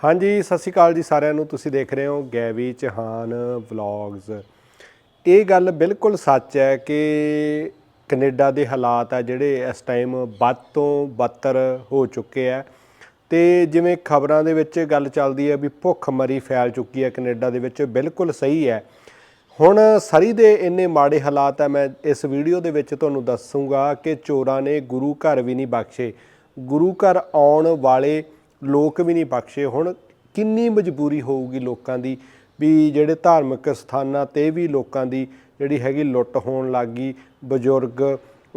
ਹਾਂਜੀ, ਸਤਿ ਸ਼੍ਰੀ ਅਕਾਲ ਜੀ ਸਾਰਿਆਂ ਨੂੰ। ਤੁਸੀਂ ਦੇਖ ਰਹੇ ਹੋ ਗੈਵੀ ਚਹਾਨ ਵਲੌਗਸ ਇਹ ਗੱਲ ਬਿਲਕੁਲ ਸੱਚ ਹੈ ਕਿ ਕੈਨੇਡਾ ਦੇ ਹਾਲਾਤ ਆ ਜਿਹੜੇ ਇਸ ਟਾਈਮ ਵੱਧ ਤੋਂ ਬੱਤਰ ਹੋ ਚੁੱਕੇ ਆ। ਤੇ ਜਿਵੇਂ ਖਬਰਾਂ ਦੇ ਵਿੱਚ ਗੱਲ ਚੱਲਦੀ ਹੈ ਵੀ ਭੁੱਖਮਰੀ ਫੈਲ ਚੁੱਕੀ ਹੈ ਕੈਨੇਡਾ ਦੇ ਵਿੱਚ, ਬਿਲਕੁਲ ਸਹੀ ਹੈ। ਹੁਣ ਸਰੀ ਦੇ ਇੰਨੇ ਮਾੜੇ ਹਾਲਾਤ ਆ, ਮੈਂ ਇਸ ਵੀਡੀਓ ਦੇ ਵਿੱਚ ਤੁਹਾਨੂੰ ਦੱਸੂਗਾ ਕਿ ਚੋਰਾਂ ਨੇ ਗੁਰੂ ਘਰ ਵੀ ਨਹੀਂ ਬਖਸ਼ੇ। ਗੁਰੂ ਘਰ ਆਉਣ ਵਾਲੇ ਲੋਕ ਵੀ ਨਹੀਂ ਬਖਸ਼ੇ ਹੁਣ ਕਿੰਨੀ ਮਜਬੂਰੀ ਹੋਊਗੀ ਲੋਕਾਂ ਦੀ ਵੀ ਜਿਹੜੇ ਧਾਰਮਿਕ ਸਥਾਨਾਂ ਤੇ ਵੀ ਲੋਕਾਂ ਦੀ ਜਿਹੜੀ ਹੈਗੀ ਲੁੱਟ ਹੋਣ ਲੱਗੀ ਬਜ਼ੁਰਗ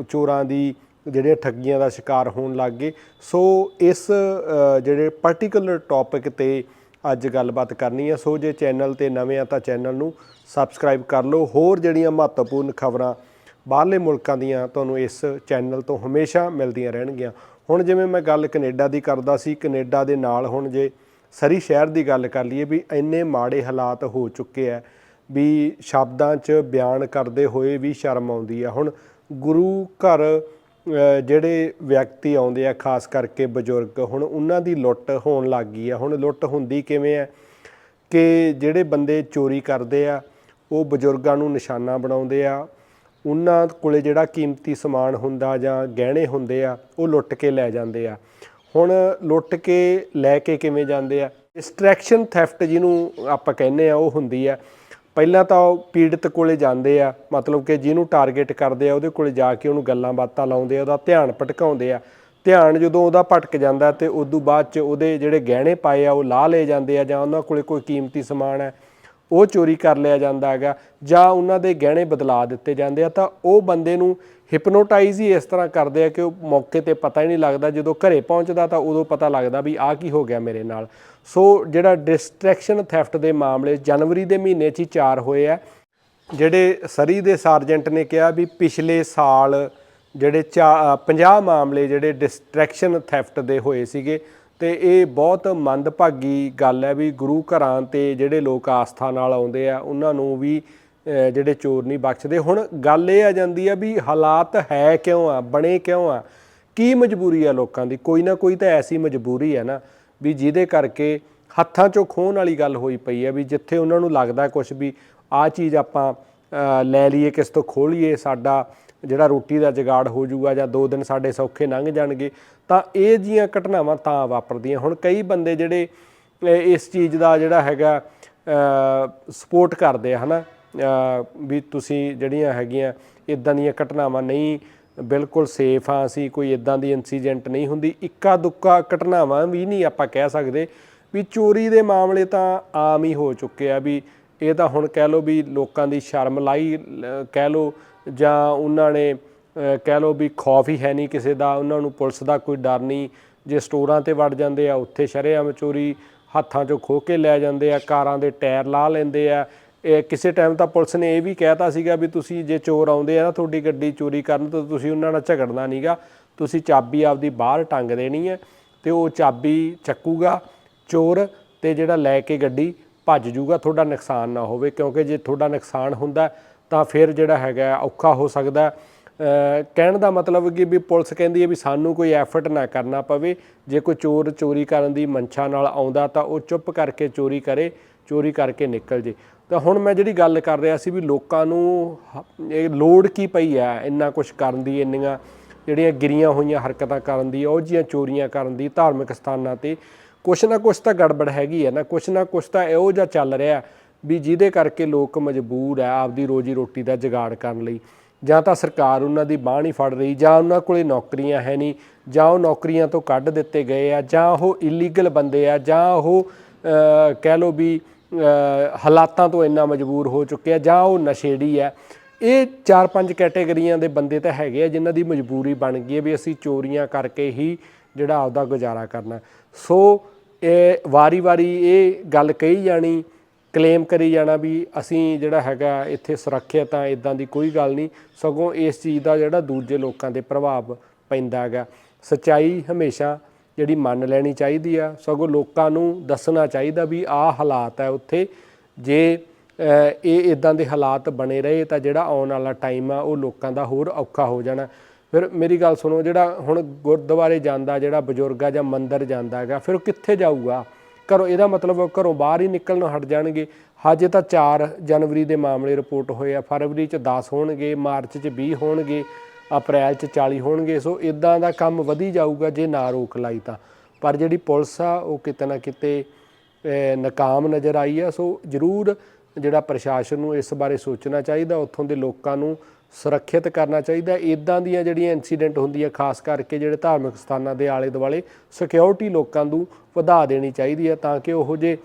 ਚੋਰਾਂ ਦੀ ਜਿਹੜੇ ਠੱਗੀਆਂ ਦਾ ਸ਼ਿਕਾਰ ਹੋਣ ਲੱਗ ਗਏ। ਸੋ ਇਸ ਜਿਹੜੇ ਪਾਰਟਿਕੂਲਰ ਟੌਪਿਕ ਤੇ ਅੱਜ ਗੱਲਬਾਤ ਕਰਨੀ ਹੈ ਸੋ ਜੇ ਚੈਨਲ ਤੇ ਨਵੇਂ ਆ ਤਾਂ ਚੈਨਲ ਨੂੰ ਸਬਸਕ੍ਰਾਈਬ ਕਰ ਲਓ। ਹੋਰ ਜਿਹੜੀਆਂ ਮਹੱਤਵਪੂਰਨ ਖਬਰਾਂ ਬਾਹਰਲੇ ਮੁਲਕਾਂ ਦੀਆਂ ਤੁਹਾਨੂੰ ਇਸ ਚੈਨਲ ਤੋਂ ਹਮੇਸ਼ਾ ਮਿਲਦੀਆਂ ਰਹਿਣਗੀਆਂ। ਹੁਣ ਜਿਵੇਂ ਮੈਂ ਗੱਲ ਕੈਨੇਡਾ ਦੀ ਕਰਦਾ ਸੀ, ਕੈਨੇਡਾ ਦੇ ਨਾਲ ਹੁਣ ਜੇ ਸਰੀ ਸ਼ਹਿਰ ਦੀ ਗੱਲ ਕਰ ਲਈਏ ਵੀ ਇੰਨੇ ਮਾੜੇ ਹਾਲਾਤ ਹੋ ਚੁੱਕੇ ਆ ਵੀ ਸ਼ਬਦਾਂ 'ਚ ਬਿਆਨ ਕਰਦੇ ਹੋਏ ਵੀ ਸ਼ਰਮ ਆਉਂਦੀ ਆ। ਹੁਣ ਗੁਰੂ ਘਰ ਜਿਹੜੇ ਵਿਅਕਤੀ ਆਉਂਦੇ ਆ, ਖਾਸ ਕਰਕੇ ਬਜ਼ੁਰਗ, ਹੁਣ ਉਹਨਾਂ ਦੀ ਲੁੱਟ ਹੋਣ ਲੱਗ ਗਈ ਆ। ਹੁਣ ਲੁੱਟ ਹੁੰਦੀ ਕਿਵੇਂ ਆ ਕਿ ਜਿਹੜੇ ਬੰਦੇ ਚੋਰੀ ਕਰਦੇ ਆ, ਉਹ ਬਜ਼ੁਰਗਾਂ ਨੂੰ ਨਿਸ਼ਾਨਾ ਬਣਾਉਂਦੇ ਆ ਉਹਨਾਂ ਕੋਲੇ ਜਿਹੜਾ ਕੀਮਤੀ ਸਮਾਨ ਹੁੰਦਾ ਜਾਂ ਗਹਿਣੇ ਹੁੰਦੇ ਆ, ਉਹ ਲੁੱਟ ਕੇ ਲੈ ਜਾਂਦੇ ਆ। ਹੁਣ ਲੁੱਟ ਕੇ ਲੈ ਕੇ ਕਿਵੇਂ ਜਾਂਦੇ ਆ? ਡਿਸਟਰੈਕਸ਼ਨ ਥੈਫਟ ਜਿਹਨੂੰ ਆਪਾਂ ਕਹਿੰਦੇ ਆ, ਉਹ ਹੁੰਦੀ ਆ। ਪਹਿਲਾਂ ਤਾਂ ਉਹ ਪੀੜਤ ਕੋਲੇ ਜਾਂਦੇ ਆ, ਮਤਲਬ ਕਿ ਜਿਹਨੂੰ ਟਾਰਗੇਟ ਕਰਦੇ ਆ, ਉਹਦੇ ਕੋਲੇ ਜਾ ਕੇ ਉਹਨੂੰ ਗੱਲਾਂ ਬਾਤਾਂ ਲਾਉਂਦੇ ਆ, ਉਹਦਾ ਧਿਆਨ ਭਟਕਾਉਂਦੇ ਆ। ਧਿਆਨ ਜਦੋਂ ਉਹਦਾ ਭਟਕ ਜਾਂਦਾ ਤੇ ਉਦੋਂ ਬਾਅਦ ਚ ਉਹਦੇ ਜਿਹੜੇ ਗਹਿਣੇ ਪਾਏ ਆ, ਉਹ ਲਾਹ ਲਏ ਜਾਂਦੇ ਆ ਜਾਂ ਉਹਨਾਂ ਕੋਲੇ ਕੋਈ ਕੀਮਤੀ ਸਮਾਨ ਹੈ। ਉਹ ਚੋਰੀ ਕਰ ਲਿਆ ਜਾਂਦਾ ਹੈਗਾ ਜਾਂ ਉਹਨਾਂ ਦੇ ਗਹਿਣੇ ਬਦਲਾ ਦਿੱਤੇ ਜਾਂਦੇ ਆ, ਤਾਂ ਉਹ ਬੰਦੇ ਨੂੰ ਹਿਪਨੋਟਾਈਜ਼ ਹੀ ਇਸ ਤਰ੍ਹਾਂ ਕਰਦੇ ਆ ਕਿ ਉਹ ਮੌਕੇ ਤੇ ਪਤਾ ਹੀ ਨਹੀਂ ਲੱਗਦਾ, ਜਦੋਂ ਘਰੇ ਪਹੁੰਚਦਾ ਤਾਂ ਉਦੋਂ ਪਤਾ ਲੱਗਦਾ ਵੀ ਆਹ ਕੀ ਹੋ ਗਿਆ ਮੇਰੇ ਨਾਲ। ਸੋ ਜਿਹੜਾ ਡਿਸਟਰੈਕਸ਼ਨ ਥੈਫਟ ਦੇ ਮਾਮਲੇ ਜਨਵਰੀ ਦੇ ਮਹੀਨੇ 'ਚ ਹੀ ਚਾਰ ਹੋਏ ਆ, ਜਿਹੜੇ ਸਰੀ ਦੇ ਸਰਜੈਂਟ ਨੇ ਕਿਹਾ ਵੀ ਪਿਛਲੇ ਸਾਲ ਜਿਹੜੇ 50 ਮਾਮਲੇ ਜਿਹੜੇ ਡਿਸਟਰੈਕਸ਼ਨ ਥੈਫਟ ਦੇ ਹੋਏ ਸੀਗੇ ਤੇ ਇਹ ਬਹੁਤ ਮੰਦਭਾਗੀ ਗੱਲ ਹੈ ਵੀ ਗੁਰੂ ਘਰਾਂ ਤੇ ਜਿਹੜੇ ਲੋਕ ਆਸਥਾ ਨਾਲ ਆਉਂਦੇ ਆ, ਉਹਨਾਂ ਨੂੰ ਵੀ ਜਿਹੜੇ ਚੋਰ ਨਹੀਂ ਬਖਸ਼ਦੇ। ਹੁਣ ਗੱਲ ਇਹ ਆ ਜਾਂਦੀ ਆ ਵੀ ਹਾਲਾਤ ਹੈ ਕਿਉਂ ਆ, ਬਣੇ ਕਿਉਂ ਆ? ਕੀ ਮਜਬੂਰੀ ਆ ਲੋਕਾਂ ਦੀ? ਕੋਈ ਨਾ ਕੋਈ ਤਾਂ ਐਸੀ ਮਜਬੂਰੀ ਹੈ ਨਾ ਵੀ ਜਿਹਦੇ ਕਰਕੇ ਹੱਥਾਂ 'ਚੋਂ ਖੋਹਣ ਵਾਲੀ ਗੱਲ ਹੋਈ ਪਈ ਹੈ ਵੀ ਜਿੱਥੇ ਉਹਨਾਂ ਨੂੰ ਲੱਗਦਾ ਕੁਝ ਵੀ ਆਹ ਚੀਜ਼ ਆਪਾਂ ਲੈ ਲਈਏ, ਕਿਸ ਤੋਂ ਖੋਲੀਏ ਸਾਡਾ ਜਿਹੜਾ ਰੋਟੀ ਦਾ ਜਗਾੜ ਹੋ ਜਾਊਗਾ ਜਾਂ ਦੋ ਦਿਨ ਸਾਡੇ ਸੌਖੇ ਲੰਘ ਜਾਣਗੇ ਤਾਂ ਇਹ ਜੀਆਂ ਘਟਨਾਵਾਂ ਤਾਂ ਵਾਪਰਦੀਆਂ ਹੁਣ ਕਈ ਬੰਦੇ ਜਿਹੜੇ ਇਸ ਚੀਜ਼ ਦਾ ਜਿਹੜਾ ਹੈਗਾ ਸਪੋਰਟ ਕਰਦੇ ਆ ਹਨਾ? ਅਹ, ਵੀ ਤੁਸੀਂ ਜਿਹੜੀਆਂ ਹੈਗੀਆਂ ਇਦਾਂ ਦੀਆਂ ਘਟਨਾਵਾਂ ਨਹੀਂ ਬਿਲਕੁਲ ਸੇਫ ਆ ਅਸੀਂ ਕੋਈ ਇਦਾਂ ਦੀ ਇਨਸੀਡੈਂਟ ਨਹੀਂ ਹੁੰਦੀ। ਇੱਕਾ ਦੁੱਕਾ ਘਟਨਾਵਾਂ ਵੀ ਨਹੀਂ ਆਪਾਂ ਕਹਿ ਸਕਦੇ। ਵੀ ਚੋਰੀ ਦੇ ਮਾਮਲੇ ਤਾਂ ਆਮ ਹੀ ਹੋ ਚੁੱਕੇ ਆ ਵੀ ਇਹ ਤਾਂ ਹੁਣ ਕਹਿ ਲਓ ਵੀ ਲੋਕਾਂ ਦੀ ਸ਼ਰਮ ਲਾਈ ਕਹਿ ਲਓ ਜਾਂ ਉਹਨਾਂ ਨੇ ਕਹਿ ਲਓ ਵੀ ਖੌਫ ਹੀ ਹੈ ਨਹੀਂ ਕਿਸੇ ਦਾ, ਉਹਨਾਂ ਨੂੰ ਪੁਲਿਸ ਦਾ ਕੋਈ ਡਰ ਨਹੀਂ। ਜੇ ਸਟੋਰਾਂ ਤੇ ਵੜ ਜਾਂਦੇ ਆ, ਉੱਥੇ ਸ਼ਰੇਆਮ ਚੋਰੀ ਹੱਥਾਂ 'ਚੋਂ ਖੋਹ ਕੇ ਲੈ ਜਾਂਦੇ ਆ, ਕਾਰਾਂ ਦੇ ਟਾਇਰ ਲਾ ਲੈਂਦੇ ਆ। ਇਹ ਕਿਸੇ ਟਾਈਮ ਤਾਂ ਪੁਲਿਸ ਨੇ ਇਹ ਵੀ ਕਹਿਤਾ ਸੀਗਾ ਵੀ ਤੁਸੀਂ ਜੇ ਚੋਰ ਆਉਂਦੇ ਆ ਨਾ ਤੁਹਾਡੀ ਗੱਡੀ ਚੋਰੀ ਕਰਨ, ਤਾਂ ਤੁਸੀਂ ਉਹਨਾਂ ਨਾਲ ਝਗੜਨਾ ਨਹੀਂਗਾ ਤੁਸੀਂ ਚਾਬੀ ਆਪਦੀ ਬਾਹਰ ਟੰਗ ਦੇਣੀ ਹੈ ਤੇ ਉਹ ਚਾਬੀ ਚੱਕੂਗਾ ਚੋਰ ਤੇ ਜਿਹੜਾ ਲੈ ਕੇ ਗੱਡੀ ਭੱਜ ਜੂਗਾ, ਤੁਹਾਡਾ ਨੁਕਸਾਨ ਨਾ ਹੋਵੇ, ਕਿਉਂਕਿ ਜੇ ਤੁਹਾਡਾ ਨੁਕਸਾਨ ਹੁੰਦਾ ਤਾਂ ਫਿਰ ਜਿਹੜਾ ਹੈਗਾ ਔਖਾ ਹੋ ਸਕਦਾ ਕਹਿਣ ਦਾ ਮਤਲਬ ਕਿ ਵੀ ਪੁਲਿਸ ਕਹਿੰਦੀ ਹੈ ਵੀ ਸਾਨੂੰ ਕੋਈ ਐਫਰਟ ਨਾ ਕਰਨਾ ਪਵੇ। ਜੇ ਕੋਈ ਚੋਰ ਚੋਰੀ ਕਰਨ ਦੀ ਮਨਸ਼ਾ ਨਾਲ ਆਉਂਦਾ, ਤਾਂ ਉਹ ਚੁੱਪ ਕਰਕੇ ਚੋਰੀ ਕਰੇ, ਚੋਰੀ ਕਰਕੇ ਨਿਕਲ ਜੇ। ਤਾਂ ਹੁਣ ਮੈਂ ਜਿਹੜੀ ਗੱਲ ਕਰ ਰਿਹਾ ਸੀ ਵੀ ਲੋਕਾਂ ਨੂੰ ਇਹ ਲੋੜ ਕੀ ਪਈ ਹੈ, ਇੰਨਾ ਕੁਝ ਕਰਨ ਦੀ, ਇੰਨੀਆਂ ਜਿਹੜੀਆਂ ਗਿਰੀਆਂ ਹੋਈਆਂ ਹਰਕਤਾਂ ਕਰਨ ਦੀ, ਉਹ ਜੀਆਂ ਚੋਰੀਆਂ ਕਰਨ ਦੀ ਧਾਰਮਿਕ ਸਥਾਨਾਂ ਤੇ ਕੁਛ ਨਾ ਕੁਛ ਤਾਂ ਗੜਬੜ ਹੈਗੀ ਹੈ ਨਾ, ਕੁਛ ਨਾ ਕੁਛ ਤਾਂ ਇਹੋ ਜਿਹਾ ਚੱਲ ਰਿਹਾ ਵੀ ਜਿਹਦੇ ਕਰਕੇ ਲੋਕ ਮਜਬੂਰ ਹੈ ਆਪਦੀ ਰੋਜੀ ਰੋਟੀ ਦਾ ਜਗਾੜ ਕਰਨ ਲਈ। ਜਾਂ ਤਾਂ ਸਰਕਾਰ ਉਹਨਾਂ ਦੀ ਬਾਹ ਨਹੀਂ ਫੜ ਰਹੀ, ਜਾਂ ਉਹਨਾਂ ਕੋਲੇ ਨੌਕਰੀਆਂ ਹੈ ਨਹੀਂ, ਜਾਂ ਉਹ ਨੌਕਰੀਆਂ ਤੋਂ ਕੱਢ ਦਿੱਤੇ ਗਏ ਆ, ਜਾਂ ਉਹ ਇਲੀਗਲ ਬੰਦੇ ਆ, ਜਾਂ ਉਹ ਕਹਿ ਲਓ ਵੀ ਹਾਲਾਤਾਂ ਤੋਂ ਇੰਨਾ ਮਜਬੂਰ ਹੋ ਚੁੱਕੇ ਆ, ਜਾਂ ਉਹ ਨਸ਼ੇੜੀ ਆ। ਇਹ ਚਾਰ ਪੰਜ ਕੈਟੇਗਰੀਆਂ ਦੇ ਬੰਦੇ ਤਾਂ ਹੈਗੇ ਆ ਜਿਨ੍ਹਾਂ ਦੀ ਮਜਬੂਰੀ ਬਣ ਗਈ ਹੈ ਵੀ ਅਸੀਂ ਚੋਰੀਆਂ ਕਰਕੇ ਹੀ ਜਿਹੜਾ ਆਪਦਾ ਗੁਜ਼ਾਰਾ ਕਰਨਾ। ਸੋ ਇਹ ਵਾਰੀ-ਵਾਰੀ ਇਹ ਗੱਲ ਕਹੀ ਜਾਣੀ ਕਲੇਮ ਕਰੀ ਜਾਣਾ ਵੀ ਅਸੀਂ ਜਿਹੜਾ ਹੈਗਾ ਇੱਥੇ ਸੁਰੱਖਿਅਤ ਆ ਇਦਾਂ ਦੀ ਕੋਈ ਗੱਲ ਨਹੀਂ। ਸਗੋਂ ਇਸ ਚੀਜ਼ ਦਾ ਜਿਹੜਾ ਦੂਜੇ ਲੋਕਾਂ ਤੇ ਪ੍ਰਭਾਵ ਪੈਂਦਾ ਹੈਗਾ। ਸਚਾਈ ਹਮੇਸ਼ਾ ਜਿਹੜੀ ਮੰਨ ਲੈਣੀ ਚਾਹੀਦੀ ਆ। ਸਗੋਂ ਲੋਕਾਂ ਨੂੰ ਦੱਸਣਾ ਚਾਹੀਦਾ ਵੀ ਆਹ ਹਾਲਾਤ ਹੈ ਉੱਥੇ। ਜੇ ਇਹ ਇਦਾਂ ਦੇ ਹਾਲਾਤ ਬਣੇ ਰਹੇ ਤਾਂ ਜਿਹੜਾ ਆਉਣ ਵਾਲਾ ਟਾਈਮ ਆ, ਉਹ ਲੋਕਾਂ ਦਾ ਹੋਰ ਔਖਾ ਹੋ ਜਾਣਾ। ਫਿਰ ਮੇਰੀ ਗੱਲ ਸੁਣੋ, ਜਿਹੜਾ ਹੁਣ ਗੁਰਦੁਆਰੇ ਜਾਂਦਾ, ਜਿਹੜਾ ਬਜ਼ੁਰਗ ਆ ਜਾਂ ਮੰਦਿਰ ਜਾਂਦਾ ਹੈਗਾ, ਫਿਰ ਉਹ ਕਿੱਥੇ ਜਾਊਗਾ? ਘਰੋਂ, ਇਹਦਾ ਮਤਲਬ ਘਰੋਂ ਬਾਹਰ ਹੀ ਨਿਕਲਣੋਂ ਹਟ ਜਾਣਗੇ। ਹਜੇ ਤਾਂ 4 ਜਨਵਰੀ ਦੇ ਮਾਮਲੇ ਰਿਪੋਰਟ ਹੋਏ ਆ। ਫਰਵਰੀ ਚ 10 ਹੋਣਗੇ, ਮਾਰਚ ਚ 20 ਹੋਣਗੇ, ਅਪ੍ਰੈਲ ਚ 40 ਹੋਣਗੇ। ਸੋ ਇਦਾਂ ਦਾ ਕੰਮ ਵਧੀ ਜਾਊਗਾ ਜੇ ਨਾ ਰੋਕ ਲਾਈ ਤਾਂ। ਪਰ ਜਿਹੜੀ ਪੁਲਿਸ ਆ, ਉਹ ਕਿਤੇ ਨਾ ਕਿਤੇ ਨਾਕਾਮ ਨਜ਼ਰ ਆਈ ਆ। ਸੋ ਜ਼ਰੂਰ ਜਿਹੜਾ ਪ੍ਰਸ਼ਾਸਨ ਨੂੰ ਇਸ ਬਾਰੇ ਸੋਚਣਾ ਚਾਹੀਦਾ, ਉੱਥੋਂ ਦੇ ਲੋਕਾਂ ਨੂੰ ਸੁਰੱਖਿਅਤ ਕਰਨਾ ਚਾਹੀਦਾ ਇਦਾਂ ਦੀਆਂ ਜਿਹੜੀਆਂ ਇਨਸੀਡੈਂਟ ਹੁੰਦੀਆਂ, ਖਾਸ ਕਰਕੇ ਜਿਹੜੇ ਧਾਰਮਿਕ ਸਥਾਨਾਂ ਦੇ ਆਲੇ ਦੁਆਲੇ ਸਿਕਿਉਰਿਟੀ ਲੋਕਾਂ ਨੂੰ ਵਧਾ ਦੇਣੀ ਚਾਹੀਦੀ ਹੈ ਤਾਂ ਕਿ ਉਹ ਜੇ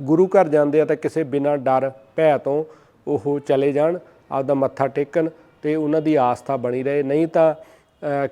ਗੁਰੂ ਘਰ ਜਾਂਦੇ ਆ ਤਾਂ ਕਿਸੇ ਬਿਨਾਂ ਡਰ, ਭੈ ਤੋਂ ਉਹ ਚਲੇ ਜਾਣ, ਆਪਦਾ ਮੱਥਾ ਟੇਕਣ ਤੇ ਉਹਨਾਂ ਦੀ ਆਸਥਾ ਬਣੀ ਰਹੇ। ਨਹੀਂ ਤਾਂ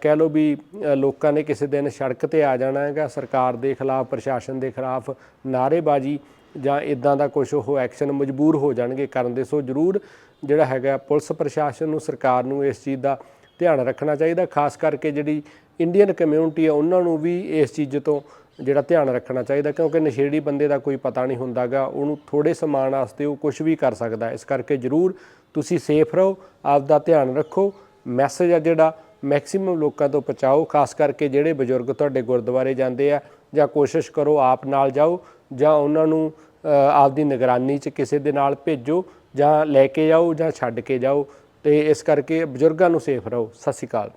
ਕਹਿ ਲਓ ਵੀ ਲੋਕਾਂ ਨੇ ਕਿਸੇ ਦਿਨ ਸੜਕ ਤੇ ਆ ਜਾਣਾ ਹੈਗਾ, ਸਰਕਾਰ ਦੇ ਖਿਲਾਫ, ਪ੍ਰਸ਼ਾਸਨ ਦੇ ਖਿਲਾਫ ਨਾਅਰੇਬਾਜ਼ੀ ਜਾਂ ਇਦਾਂ ਦਾ ਕੁਝ ਉਹ ਐਕਸ਼ਨ ਮਜਬੂਰ ਹੋ ਜਾਣਗੇ ਕਰਨ ਦੇ, ਸੋ ਜ਼ਰੂਰ ਜਿਹੜਾ ਹੈਗਾ ਪੁਲਿਸ ਪ੍ਰਸ਼ਾਸਨ ਨੂੰ, ਸਰਕਾਰ ਨੂੰ ਇਸ ਚੀਜ਼ ਦਾ ਧਿਆਨ ਰੱਖਣਾ ਚਾਹੀਦਾ, ਖਾਸ ਕਰਕੇ ਜਿਹੜੀ ਇੰਡੀਅਨ ਕਮਿਊਨਿਟੀ ਆ, ਉਹਨਾਂ ਨੂੰ ਵੀ ਇਸ ਚੀਜ਼ ਤੋਂ ਜਿਹੜਾ ਧਿਆਨ ਰੱਖਣਾ ਚਾਹੀਦਾ, ਕਿਉਂਕਿ ਨਸ਼ੇੜੀ ਬੰਦੇ ਦਾ ਕੋਈ ਪਤਾ ਨਹੀਂ ਹੁੰਦਾਗਾ, ਉਹਨੂੰ ਥੋੜੇ ਸਮਾਨ ਵਾਸਤੇ ਉਹ ਕੁਝ ਵੀ ਕਰ ਸਕਦਾ ਇਸ ਕਰਕੇ ਜ਼ਰੂਰ ਤੁਸੀਂ ਸੇਫ ਰਹੋ ਆਪ ਦਾ ਧਿਆਨ ਰੱਖੋ ਮੈਸੇਜ ਆ ਜਿਹੜਾ ਮੈਕਸਿਮਮ ਲੋਕਾਂ ਤੋਂ ਪਹੁੰਚਾਓ, ਖਾਸ ਕਰਕੇ ਜਿਹੜੇ ਬਜ਼ੁਰਗ ਤੁਹਾਡੇ ਗੁਰਦੁਆਰੇ ਜਾਂਦੇ ਆ, ਜਾਂ ਕੋਸ਼ਿਸ਼ ਕਰੋ ਆਪ ਨਾਲ ਜਾਓ, ਜਾਂ ਉਹਨਾਂ ਨੂੰ ਆਪਦੀ ਨਿਗਰਾਨੀ 'ਚ ਕਿਸੇ ਦੇ ਨਾਲ ਭੇਜੋ ਜਾਂ ਲੈ ਕੇ ਜਾਓ ਜਾਂ ਛੱਡ ਕੇ ਜਾਓ ਤੇ ਇਸ ਕਰਕੇ ਬਜ਼ੁਰਗਾਂ ਨੂੰ ਸੇਫ ਰਹੋ। ਸਤਿ ਸ਼੍ਰੀ ਅਕਾਲ।